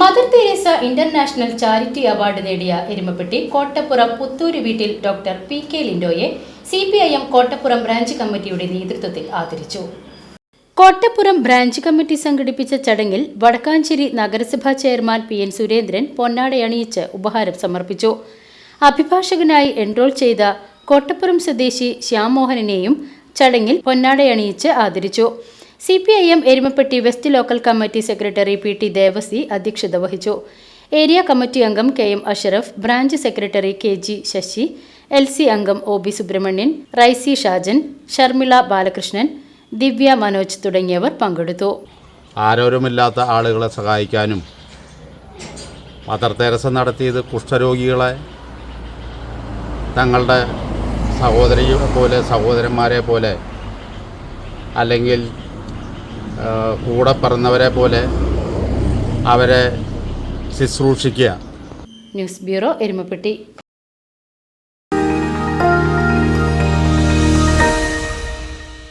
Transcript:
Mother Teresa international charity award നേടിയ എരുമപ്പെട്ടി കോട്ടപ്പുറം പുത്തൂര് വീട്ടിൽ doctor P K ലിൻഡോയെ C P I M Kottappuram branch committee നേതൃത്വത്തിൽ ആദരിച്ചു. Kottappuram branch committee സംഘടിപ്പിച്ച ചടങ്ങിൽ വടക്കാഞ്ചേരി നഗരസഭാ ചെയർമാൻ പി എൻ സുരേന്ദ്രൻ പൊന്നാടയണിയിച്ച് ഉപഹാരം സമർപ്പിച്ചു. അഭിഭാഷകനായി എൻറോൾ ചെയ്ത കോട്ടപ്പുറം സ്വദേശി ശ്യാം മോഹനെയും ചടങ്ങിൽ പൊന്നാടയണിയിച്ച് ആദരിച്ചു. C P I M Erumapetty west local committee secretary P T Devasi അധ്യക്ഷത വഹിച്ചു. ഏരിയ കമ്മിറ്റി അംഗം K M Ashraf branch secretary K G Sasi L C അംഗം ഒ ബി സുബ്രഹ്മണ്യൻ റൈസി ഷാജൻ ഷർമിള ബാലകൃഷ്ണൻ ദിവ്യ മനോജ് തുടങ്ങിയവർ പങ്കെടുത്തു. ആരോരുമില്ലാത്ത ആളുകളെ സഹായിക്കാനും മദർ തെരസ നടത്തിയത് കുഷ്ഠരോഗികളെ തങ്ങളുടെ സഹോദരിയെ പോലെ സഹോദരന്മാരെ പോലെ അല്ലെങ്കിൽ കൂടെ പറന്നവരെ പോലെ അവരെ ശുശ്രൂഷിക്കുക. News bureau Erumapetty.